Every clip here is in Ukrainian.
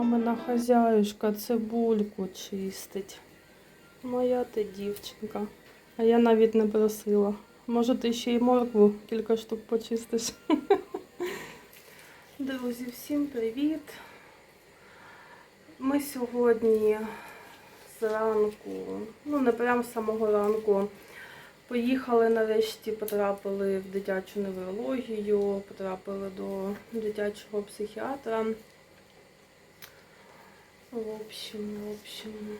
Мамина хазяюшка цибульку чистить. Моя ти дівчинка. А я навіть не просила. Може, ти ще й моркву кілька штук почистиш. Друзі, всім привіт! Ми сьогодні зранку, ну не прямо з самого ранку, поїхали нарешті, потрапили в дитячу неврологію, потрапили до дитячого психіатра. В общем, в общем.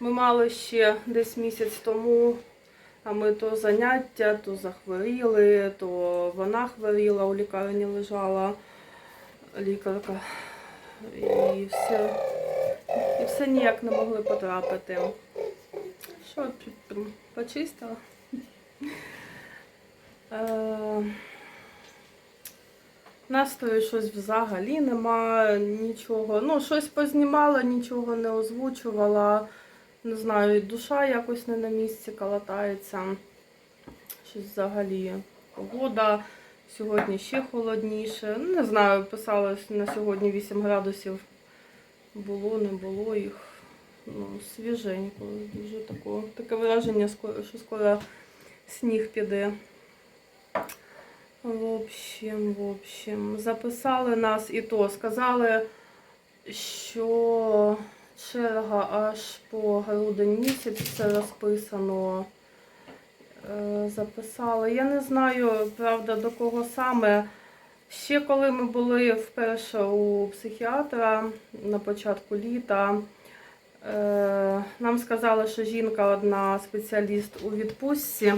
Ми мали ще десь місяць тому, а ми то заняття, то захворіли, то вона хворіла, у лікарні лежала лікарка. І все, і все ніяк не могли потрапити. Що почистила? Настрою щось взагалі нема, нічого. Ну, щось познімала, нічого не озвучувала. Не знаю, душа якось не на місці калатається. Щось взагалі. Погода. Сьогодні ще холодніше. Ну, Не знаю, писалось на сьогодні 8 градусів. Було, не було їх. Ну, свіженько. Дуже тако, таке враження, що скоро сніг піде. В общем, в общем, записали нас і то. Сказали, що черга аж по грудень місяць все розписано. Е, Записали. Я не знаю, правда, до кого саме. Ще коли ми були вперше у психіатра на початку літа, е, нам сказали, що жінка одна спеціаліст у відпустці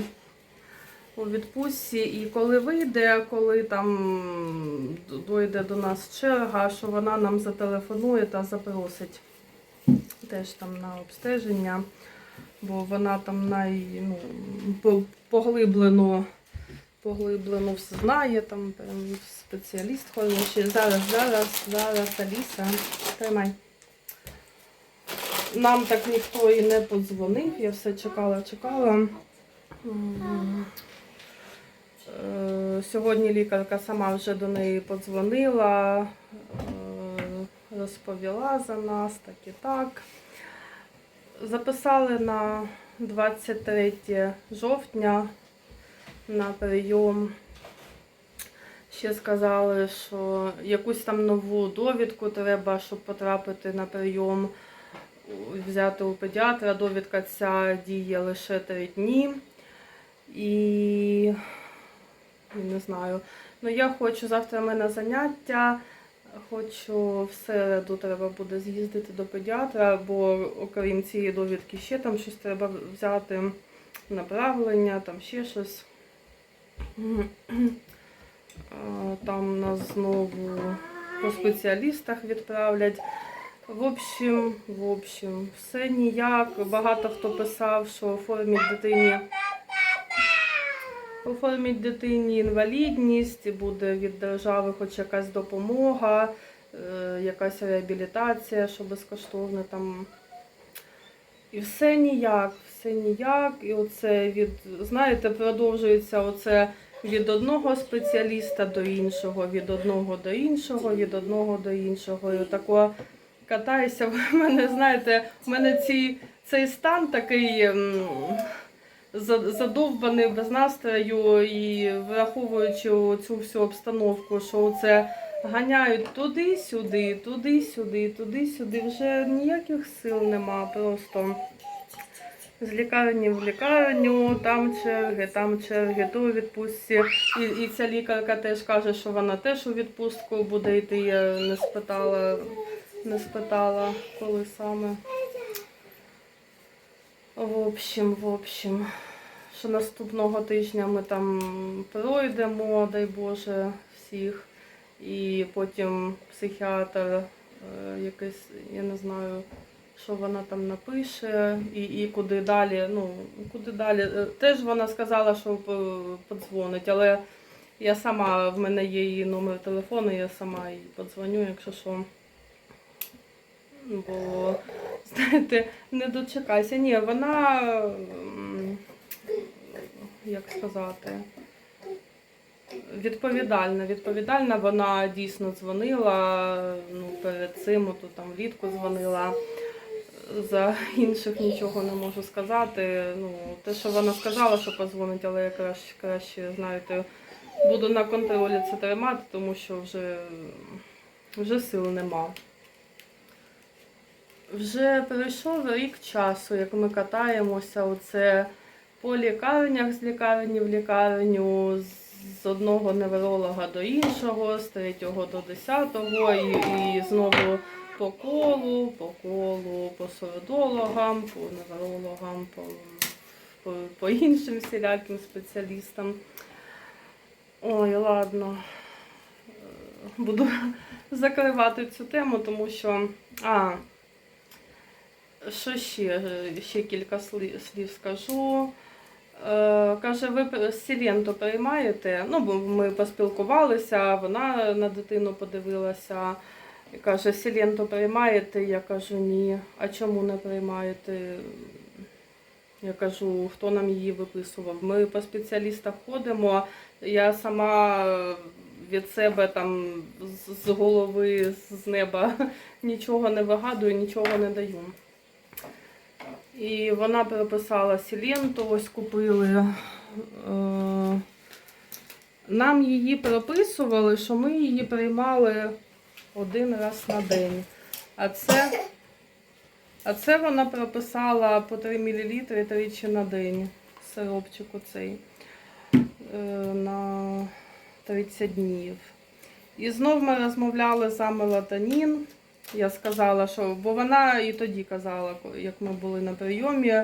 у відпустці, і коли вийде, коли там дойде до нас черга, що вона нам зателефонує та запросить теж там на обстеження, бо вона там най, ну, поглиблено, поглиблено все знає, там спеціаліст хороший. Зараз, зараз, зараз, Аліса, тримай. Нам так ніхто і не подзвонив, я все чекала, чекала. Е, Сьогодні лікарка сама вже до неї подзвонила, е, розповіла за нас, так і так. Записали на 23 жовтня на прийом. Ще сказали, що якусь там нову довідку треба, щоб потрапити на прийом, взяти у педіатра. Довідка ця діє лише 3 дні. І не знаю. Ну я хочу завтра в мене заняття. Хочу в середу треба буде з'їздити до педіатра, бо окрім цієї довідки ще там щось треба взяти, направлення, там ще щось. Там нас знову по спеціалістах відправлять. В общем, в общем, все ніяк. Багато хто писав, що оформіть дитині оформіть дитині інвалідність, буде від держави хоч якась допомога, е, якась реабілітація, що безкоштовно там. І все ніяк, все ніяк. І оце від, знаєте, продовжується оце від одного спеціаліста до іншого, від одного до іншого, від одного до іншого. І отако катаюся. В мене, знаєте, в мене ці, цей стан такий. Задовбаний без настрою і враховуючи цю всю обстановку, що це ганяють туди-сюди, туди-сюди, туди-сюди. Вже ніяких сил нема. Просто з лікарні в лікарню, там черги, там черги, то у відпустці. І, і ця лікарка теж каже, що вона теж у відпустку буде йти. Я не спитала, не спитала, коли саме. В общем, в общем, що наступного тижня ми там пройдемо, дай Боже, всіх. І потім психіатр е, якийсь, я не знаю, що вона там напише, і, і куди далі. Ну, куди далі. Е, Теж вона сказала, що подзвонить, але я сама, в мене є її номер телефону, я сама їй подзвоню, якщо що. Бо знаєте, не дочекайся. Ні, вона, як сказати, Відповідальна, відповідальна, вона дійсно дзвонила. Ну, перед цим то там влітку дзвонила. За інших нічого не можу сказати. Ну, те, що вона сказала, що позвонить, але я краще, краще знаєте, буду на контролі це тримати, тому що вже, вже сил нема. Вже пройшов рік часу, як ми катаємося. Оце по лікарнях з лікарні в лікарню, з одного невролога до іншого, з третього до десятого, і, і знову по колу, по колу, по сурдологам, по неврологам, по, по, по іншим всіляким спеціалістам. Ой, ладно. Буду закривати цю тему, тому що. А, що ще? Ще кілька слів скажу. Е, каже, ви Сіленту приймаєте? Ну, бо ми поспілкувалися, вона на дитину подивилася. І каже, Сіленту приймаєте? Я кажу, ні. А чому не приймаєте? Я кажу, хто нам її виписував? Ми по спеціалістах ходимо. Я сама від себе там з- з голови, з неба нічого не вигадую, нічого не даю. І вона переписала Сіленту, ось купили. Е, Нам її прописували, що ми її приймали один раз на день. А це, а це вона прописала по 3 мл тричі на день. Сиропчик оцей е, на 30 днів. І знов ми розмовляли за мелатонін. Я сказала, що бо вона і тоді казала, як ми були на прийомі,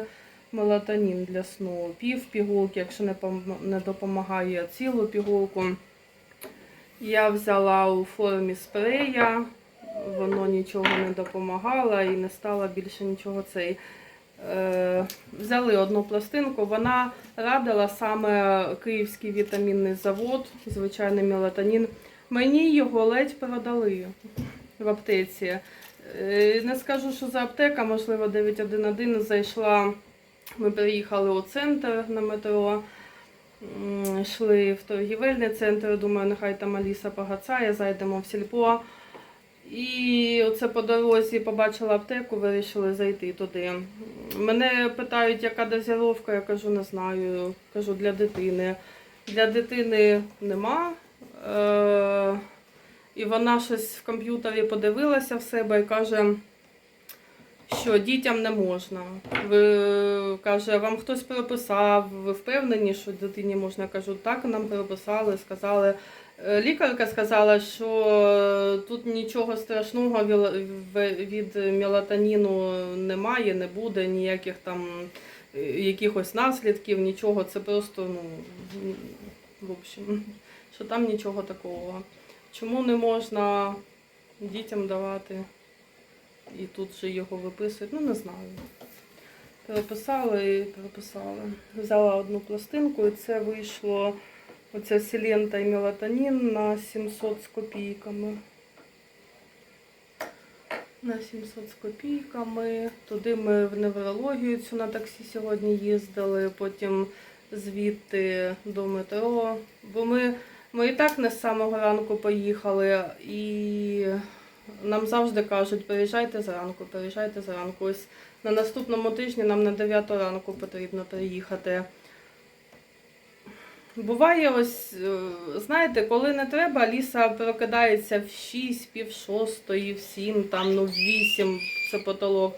мелатонін для сну, пів пігулки, якщо не не допомагає цілу пігулку. Я взяла у формі спрея, воно нічого не допомагало і не стало більше нічого цей. Е, взяли одну пластинку, вона радила саме Київський вітамінний завод, звичайний мелатонін. Мені його ледь продали в аптеці. Е, Не скажу, що за аптека, можливо, 911 зайшла. Ми приїхали у центр на метро, йшли в торгівельний центр. Думаю, нехай там Аліса погацає, зайдемо в сільпо. І оце по дорозі побачила аптеку, вирішили зайти туди. Мене питають, яка дозіровка, я кажу, не знаю. Кажу, для дитини. Для дитини нема. І вона щось в комп'ютері подивилася в себе і каже, що дітям не можна. Ви каже, вам хтось прописав, ви впевнені, що дитині можна? Я кажу, так, нам прописали, сказали. Е, Лікарка сказала, що тут нічого страшного від мелатоніну немає, не буде ніяких там е, якихось наслідків, нічого. Це просто, ну, в общем, що там нічого такого. Чому не можна дітям давати і тут же його виписують? Ну, не знаю. Переписали і переписали. Взяла одну пластинку і це вийшло оця сілента і мелатонін на 700 з копійками. На 700 з копійками. Туди ми в неврологію цю на таксі сьогодні їздили, потім звідти до метро. Бо ми ми і так не з самого ранку поїхали, і нам завжди кажуть, приїжджайте зранку, приїжджайте зранку. Ось на наступному тижні нам на 9 ранку потрібно приїхати. Буває ось, е, знаєте, коли не треба, ліса прокидається в 6, пів шостої, в 7, там, ну, в 8, це потолок.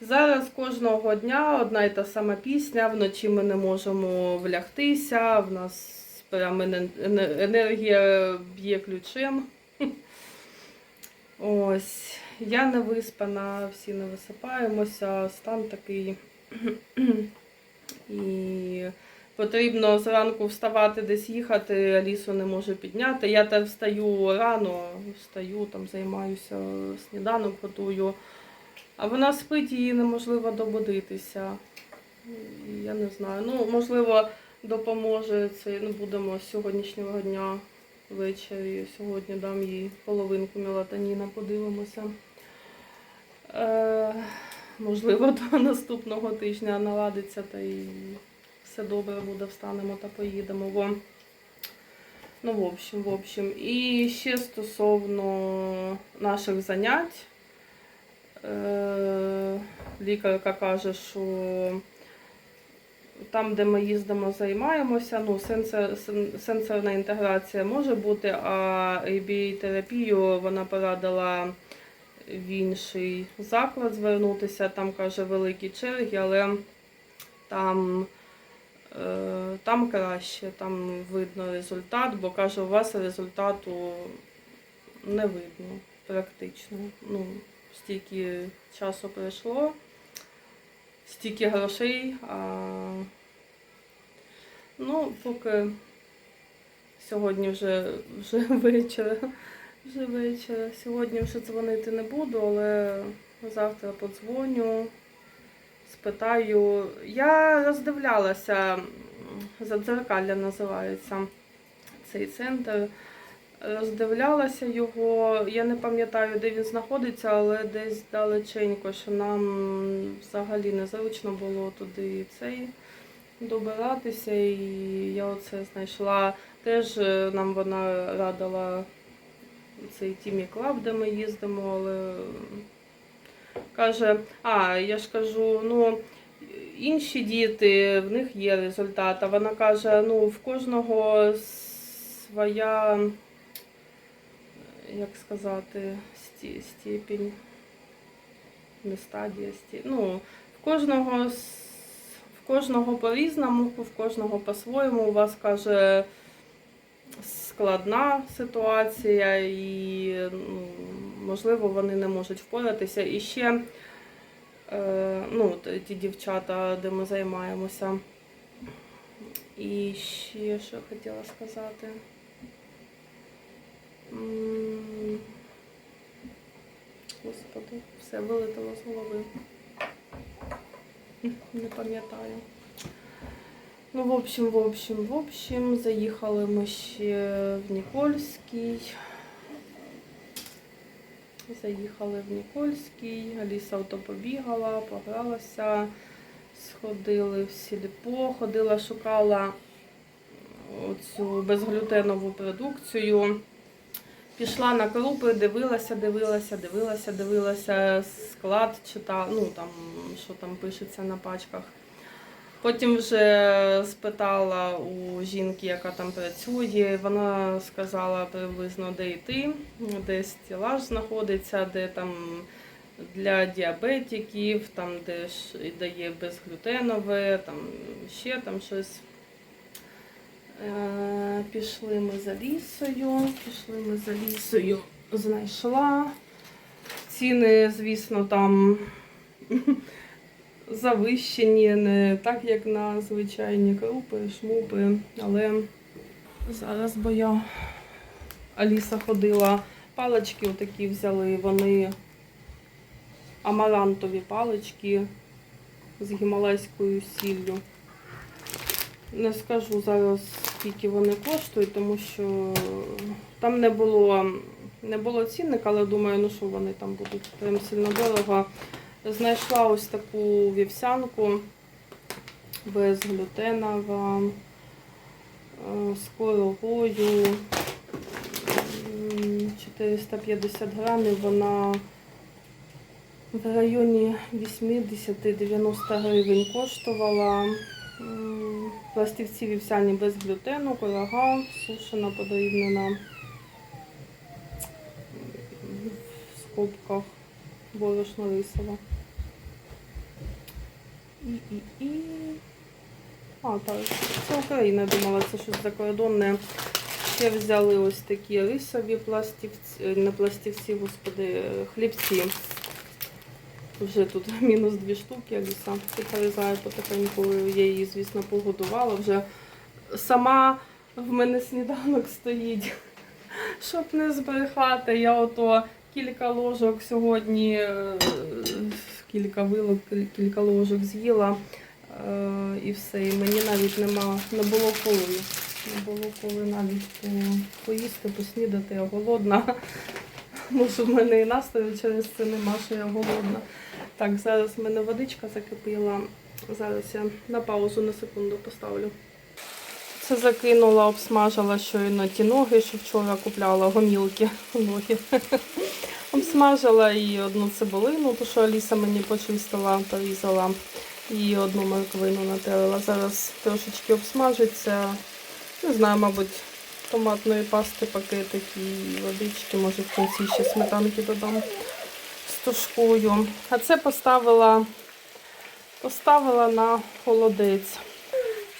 Зараз кожного дня одна і та сама пісня, вночі ми не можемо влягтися, в нас прям ене- ене- енергія б'є ключем. Ось, я не виспана, всі не висипаємося, стан такий. І потрібно зранку вставати десь їхати, Алісу не можу підняти. Я та встаю рано, встаю, там займаюся, сніданок готую. А вона спить, її неможливо добудитися. Я не знаю. Ну, можливо, допоможе це. Ну, будемо з сьогоднішнього дня ввечері. Сьогодні дам їй половинку мелатоніна, подивимося. Е, можливо, до наступного тижня наладиться та і все добре буде, встанемо та поїдемо. Бо Ну, в общем, в общем. І ще стосовно наших занять. Е, лікарка каже, що там, де ми їздимо, займаємося, ну, сенсор, сенсорна інтеграція може бути, а ABA-терапію вона порадила в інший заклад звернутися. Там каже великі черги, але там, е, там краще, там видно результат, бо каже, у вас результату не видно практично. Ну, стільки часу пройшло, стільки грошей. А... Ну, поки сьогодні вже, вже вечір. Вже вечір. Сьогодні вже дзвонити не буду, але завтра подзвоню, спитаю. Я роздивлялася, задзеркалля називається цей центр. Роздивлялася його. Я не пам'ятаю, де він знаходиться, але десь далеченько, що нам взагалі незручно було туди цей добиратися. І я оце знайшла. Теж е, нам вона радила цей Тімі Клаб, де ми їздимо, але каже, а я ж кажу, ну. Інші діти, в них є результат. А вона каже, ну в кожного своя, як сказати, степінь, не стадія, сті... ну, в кожного, в кожного по-різному, в кожного по-своєму. У вас каже складна ситуація, і ну, можливо вони не можуть впоратися. І ще е, ну, ті дівчата, де ми займаємося. І ще що хотіла сказати. Господи, все вилетіло з голови. Не пам'ятаю. Ну, в общем, в общем, в общем, заїхали ми ще в Нікольський. Заїхали в Нікольський, Аліса ото побігала, погралася, сходили в сільпо, ходила, шукала оцю безглютенову продукцію. Пішла на крупи, дивилася, дивилася, дивилася, дивилася, склад читала, ну там, що там пишеться на пачках. Потім вже спитала у жінки, яка там працює. Вона сказала приблизно, де йти, де стілаж знаходиться, де там для діабетиків, там де ж дає безглютенове, там ще там щось. Е, Пішли ми за лісою, пішли ми за лісою, знайшла. Ціни, звісно, там завищені, не так, як на звичайні крупи, шмупи. Але зараз, бо я Аліса ходила, палички отакі взяли, вони амарантові палички з гімалайською сіллю. Не скажу зараз, скільки вони коштують, тому що там не було, не було цінника, але думаю, ну що вони там будуть прям сильно дорого. Знайшла ось таку вівсянку безглютенова, е, з корогою. 450 грамів, вона в районі 80-90 гривень коштувала. Пластівці вівсяні без глютену, курага, сушена, подрібнена. М, В скобках борошно рисове. І, і, і. А, так, це Україна, думала, це щось закордонне. Ще взяли ось такі рисові пластівці, не пластівці, господи, е, хлібці. Вже тут мінус дві штуки, Аліса перерізає потихеньку. Я її, звісно, погодувала. Вже сама в мене сніданок стоїть. Щоб не збрехати, я ото кілька ложок сьогодні, е, кілька вилок, кілька ложок з'їла. е, І все. І мені навіть нема, не було коли. Не було коли навіть по, поїсти, поснідати, я голодна. Може, в мене і настрою через це нема, що я голодна. Так, зараз в мене водичка закипіла. Зараз я на паузу на секунду поставлю. все закинула, обсмажила щойно ті ноги, що вчора купляла гомілки. Ноги. Обсмажила і одну цибулину, ту, що Аліса мені почистила, порізала. І одну морквину натерла. Зараз трошечки обсмажиться. Не знаю, мабуть, томатної пасти пакетик і водички, може в кінці ще сметанки додам тушкою. А це поставила, поставила на холодець.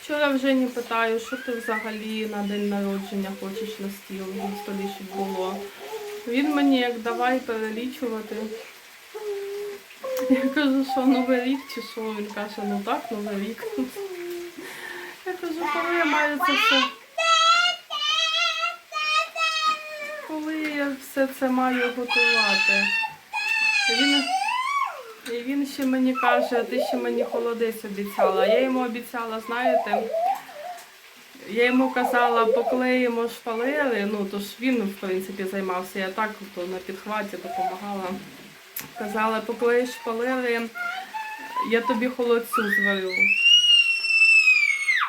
Вчора вже не питаю, що ти взагалі на день народження хочеш на стіл, на столі щоб було. Він мені як давай перелічувати. Я кажу, що новий рік чи що? Він каже, ну так, новий рік. Я кажу, коли я маю це все. Коли я все це маю готувати. Він, він ще мені каже, ти ще мені холодець обіцяла. Я йому обіцяла, знаєте, я йому казала, поклеїмо шпалери, ну то ж він, в принципі, займався, я так то на підхваті допомагала. Казала, поклеїш шпалери, я тобі холодцю зварю.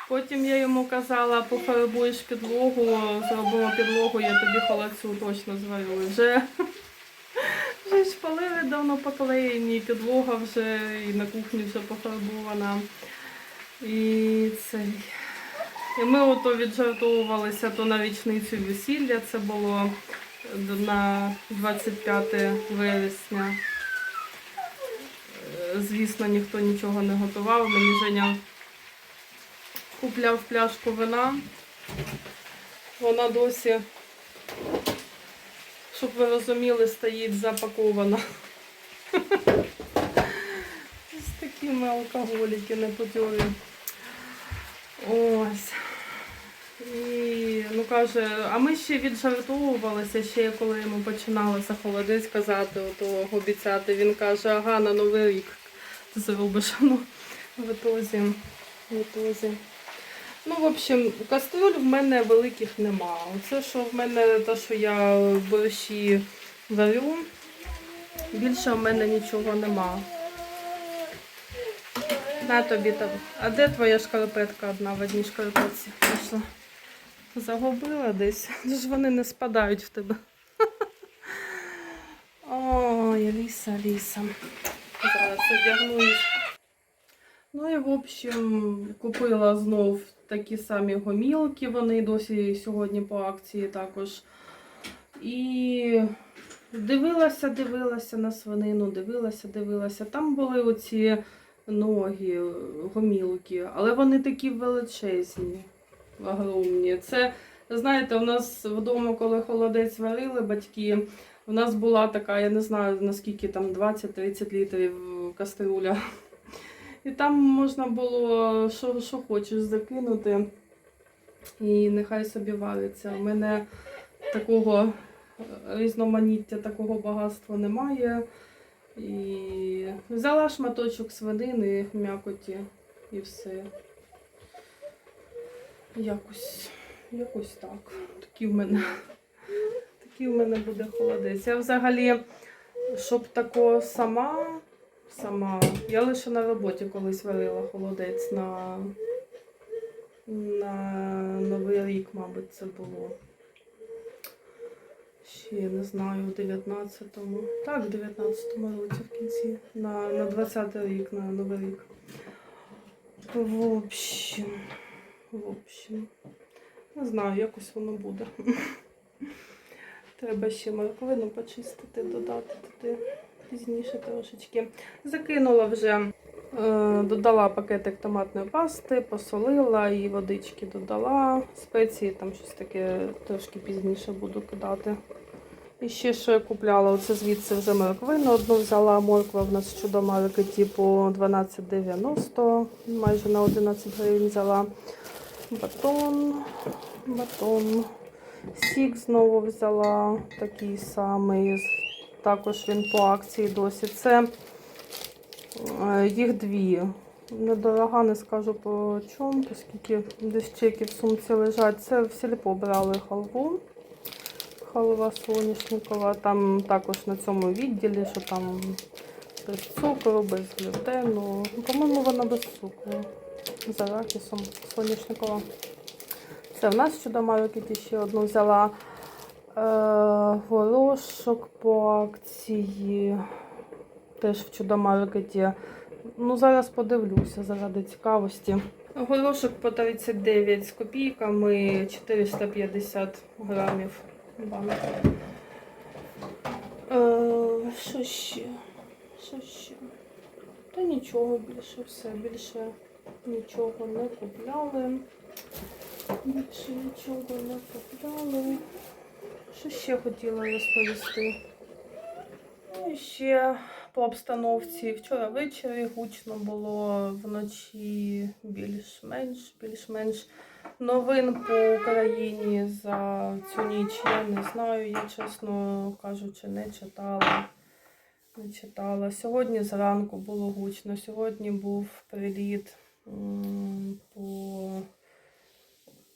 Потім я йому казала, пофарбуєш підлогу, зробимо підлогу, я тобі холодцю точно зварю. Вже, вже шпалери давно поклеєні, підлога вже і на кухні вже пофарбована. І це. І ми ото віджартовувалися то на річницю весілля, це було на 25 вересня. Е, Звісно, ніхто нічого не готував. Мені Женя купляв пляшку вина. Вона досі, щоб ви розуміли, стоїть запакована. З такими алкоголіки непотьові. Ось. І ну каже, а ми ще віджартовувалися, ще коли йому починалося холодець казати, ото обіцяти. Він каже, ага, на новий рік ти зробиш. Ну, в ітозі, в ітозі. Ну, в общем, кастрюль в мене великих нема. Оце, що в мене, те, що я борщі варю, більше в мене нічого нема. На тобі там. А де твоя шкарпетка одна в одній шкарпетці пішла? Загубила десь. Ж вони не спадають в тебе. Ой, Ліса, Ліса. Зараз одягну їх. Ну і в общем, купила знов такі самі гомілки, вони досі сьогодні по акції також. І дивилася, дивилася на свинину, дивилася, дивилася. Там були оці ноги, гомілки, але вони такі величезні, огромні. Це, знаєте, у нас вдома, коли холодець варили батьки, у нас була така, я не знаю наскільки там 20-30 літрів кастрюля. І там можна було що, що хочеш закинути. І нехай собі вариться. У мене такого різноманіття, такого багатства немає. І взяла шматочок свинини, м'якоті і все. Якось, якось так. Такий в мене, такий в мене буде холодець. Я взагалі, щоб такого сама, сама. Я лише на роботі колись варила холодець на, на Новий рік, мабуть, це було. Ще не знаю, у 19-му. Так, в 19-му році в кінці. На, на 20-й рік, на Новий рік. В общем, в общем. Не знаю, якось воно буде. Треба ще морквину почистити, додати туди пізніше трошечки. Закинула вже, е, додала пакетик томатної пасти, посолила і водички додала. Спеції там щось таке трошки пізніше буду кидати. І ще що я купляла, оце звідси вже морквину одну взяла. Морква в нас щодо марки типу 12,90, майже на 11 гривень взяла. Батон, батон. Сік знову взяла, такий самий. Також він по акції досі. Це е, їх дві. Недорога, не скажу по чому, оскільки десь чеки в сумці лежать. Це в сільпо брали халву. Халва соняшникова. Там також на цьому відділі, що там без цукру, без глютену. Ну, По-моєму, вона без цукру. З арахісом соняшникова. Це в нас щодо маркеті ще одну взяла горошок по акції. Теж в чудомаркеті. Ну, зараз подивлюся заради цікавості. Горошок по 39 з копійками, 450 грамів. Е, що ще? Що ще? Та нічого більше, все, більше нічого не купляли. Більше нічого не купляли. Що ще хотіла розповісти? Ну, і ще по обстановці. Вчора ввечері гучно було вночі більш-менш, більш-менш новин по Україні за цю ніч. Я не знаю, я чесно кажучи, не читала. Не читала. Сьогодні зранку було гучно. Сьогодні був приліт по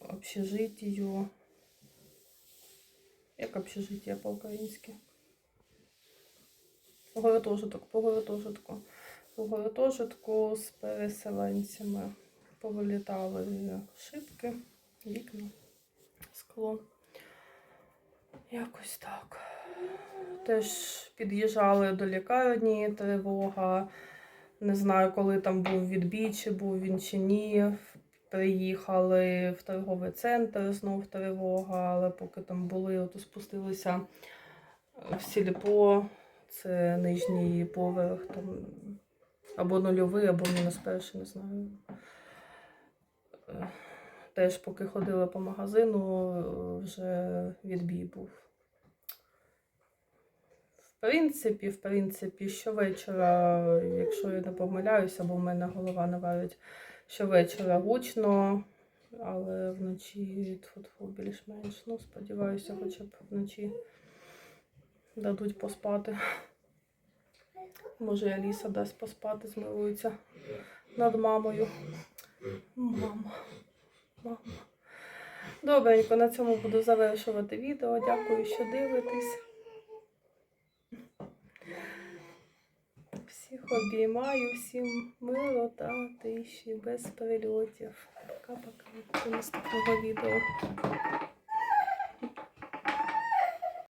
общежитію. Як общежиття по-українськи? Гуртожиток, по гуртожитку. По гуртожитку з переселенцями повилітали шибки, вікна, скло. Якось так. Теж під'їжджали до лікарні, тривога. Не знаю, коли там був відбій, чи був він чи ні. Приїхали в торговий центр, знов тривога, але поки там були, от спустилися в сільпо, це нижній поверх, там або нульовий, або мінус перший, не знаю. Е, Теж поки ходила по магазину, е, вже відбій був. В принципі, в принципі, щовечора, якщо я не помиляюся, бо в мене голова не варить, щовечора гучно, але вночі тьфу-тьфу, більш-менш. Ну, сподіваюся, хоча б вночі дадуть поспати. Може, Аліса дасть поспати, змилується над мамою. Мама. Мама. Добренько, на цьому буду завершувати відео. Дякую, що дивитесь. Всіх обіймаю, всім мило та тиші, без прильотів. Пока-пока. До наступного відео.